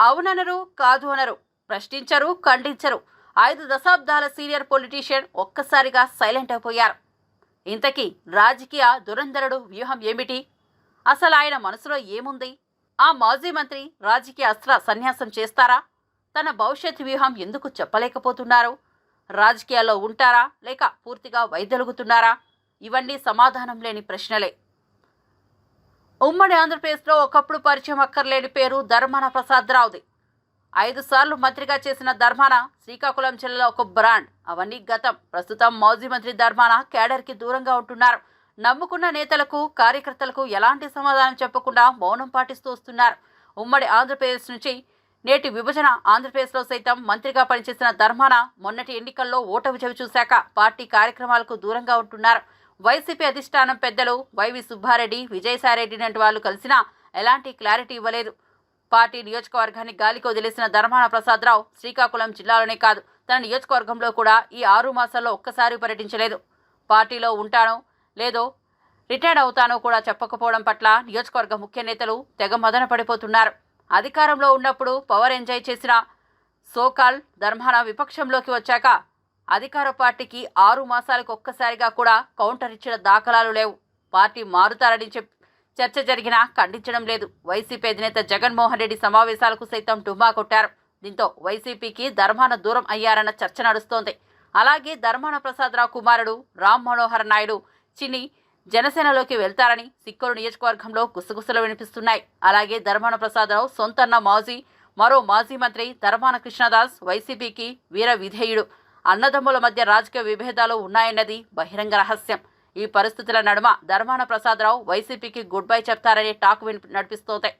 అవుననరు కాదు అనరు ప్రశ్నించరు ఖండించరు. ఐదు దశాబ్దాల సీనియర్ పొలిటీషియన్ ఒక్కసారిగా సైలెంట్ అయిపోయారు. ఇంతకీ రాజకీయ దురంధరుడు వ్యూహం ఏమిటి? అసలు ఆయన మనసులో ఏముంది? ఆ మాజీ మంత్రి రాజకీయ అస్త్ర సన్యాసం చేస్తారా? తన భవిష్యత్ వ్యూహం ఎందుకు చెప్పలేకపోతున్నారు? రాజకీయాల్లో ఉంటారా? లేక పూర్తిగా వైదొలుగుతున్నారా? ఇవన్నీ సమాధానం లేని ప్రశ్నలే. ఉమ్మడి ఆంధ్రప్రదేశ్లో ఒకప్పుడు పరిచయం అక్కర్లేని పేరు ధర్మాన ప్రసాద్ రావుది ఐదు సార్లు మంత్రిగా చేసిన ధర్మాన శ్రీకాకుళం జిల్లాలో ఒక బ్రాండ్. అవన్నీ గతం. ప్రస్తుతం మాజీ మంత్రి ధర్మాన కేడర్కి దూరంగా ఉంటున్నారు. నమ్ముకున్న నేతలకు కార్యకర్తలకు ఎలాంటి సమాధానం చెప్పకుండా మౌనం పాటిస్తూ వస్తున్నారు. ఉమ్మడి ఆంధ్రప్రదేశ్ నుంచి నేటి విభజన ఆంధ్రప్రదేశ్లో సైతం మంత్రిగా పనిచేసిన ధర్మాన మొన్నటి ఎన్నికల్లో ఓటమి చవి చూశాక పార్టీ కార్యక్రమాలకు దూరంగా ఉంటున్నారు. వైసీపీ అధిష్టానం పెద్దలు వైవి సుబ్బారెడ్డి విజయసాయిరెడ్డి నంటి వాళ్ళు కలిసినా ఎలాంటి క్లారిటీ ఇవ్వలేదు. పార్టీ నియోజకవర్గాన్ని గాలికి వదిలేసిన ధర్మాన ప్రసాదరావు శ్రీకాకుళం జిల్లాలోనే కాదు తన నియోజకవర్గంలో కూడా ఈ ఆరు మాసాల్లో ఒక్కసారి పర్యటించలేదు. పార్టీలో ఉంటానో లేదో రిటైర్డ్ అవుతానో కూడా చెప్పకపోవడం పట్ల నియోజకవర్గ ముఖ్య నేతలు తెగ మదన పడిపోతున్నారు. అధికారంలో ఉన్నప్పుడు పవర్ ఎంజాయ్ చేసిన సోకాల్ ధర్మాన విపక్షంలోకి వచ్చాక అధికార పార్టీకి ఆరు మాసాలకు ఒక్కసారిగా కూడా కౌంటర్ ఇచ్చిన దాఖలాలు లేవు. పార్టీ మారుతారని చెప్ చర్చ జరిగినా ఖండించడం లేదు. వైసీపీ అధినేత జగన్మోహన్ రెడ్డి సమావేశాలకు సైతం డుమ్మా కొట్టారు. దీంతో వైసీపీకి ధర్మాన దూరం అయ్యారన్న చర్చ నడుస్తోంది. అలాగే ధర్మాన ప్రసాదరావు కుమారుడు రామ్ మనోహర్ నాయుడు చిన్ని జనసేనలోకి వెళ్తారని సిక్కోలు నియోజకవర్గంలో గుసగుసలు వినిపిస్తున్నాయి. అలాగే ధర్మాన ప్రసాదరావు సొంతన్న మాజీ మరో మాజీ మంత్రి ధర్మాన కృష్ణదాస్ వైసీపీకి వీర విధేయుడు. అన్నదమ్ముల మధ్య రాజకీయ విభేదాలు ఉన్నాయన్నది బహిరంగ రహస్యం. ఈ పరిస్థితుల నడుమ ధర్మాన ప్రసాదరావు వైసీపీకి గుడ్ బై చెప్తారనే టాక్ విని నడిపిస్తోంది.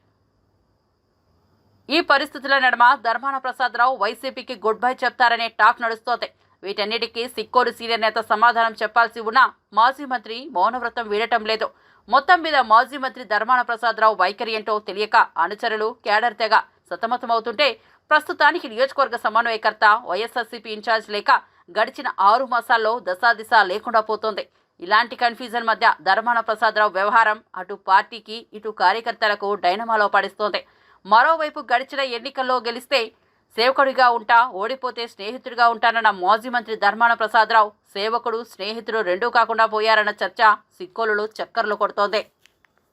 ఈ పరిస్థితుల నడుమ ధర్మాన ప్రసాదరావు వైసీపీకి గుడ్ బై చెప్తారనే టాక్ నడుస్తోంది. వీటన్నిటికీ సిక్కోరు సీనియర్ నేత సమాధానం చెప్పాల్సి ఉన్నా మాజీ మంత్రి మౌనవ్రతం వీడటం లేదు. మొత్తం మీద మాజీ మంత్రి ధర్మాన ప్రసాదరావు వైఖరి ఏంటో తెలియక అనుచరులు కేడర్ తెగ సతమతమవుతుంటే ప్రస్తుతానికి నియోజకవర్గ సమన్వయకర్త వైఎస్ఆర్సీపీ ఇన్ఛార్జ్ లేక గడిచిన ఆరు మాసాల్లో దశాదిశ లేకుండా పోతోంది. ఇలాంటి కన్ఫ్యూజన్ మధ్య ధర్మాన ప్రసాదరావు వ్యవహారం అటు పార్టీకి ఇటు కార్యకర్తలకు డైనమాలో పడిస్తోంది. మరోవైపు గడిచిన ఎన్నికల్లో గెలిస్తే సేవకుడిగా ఉంటా ఓడిపోతే స్నేహితుడిగా ఉంటానన్న మాజీ మంత్రి ధర్మాన ప్రసాదరావు సేవకుడు స్నేహితుడు రెండూ కాకుండా పోయారన్న చర్చ సిక్కోలులో చక్కర్లు కొడుతోంది.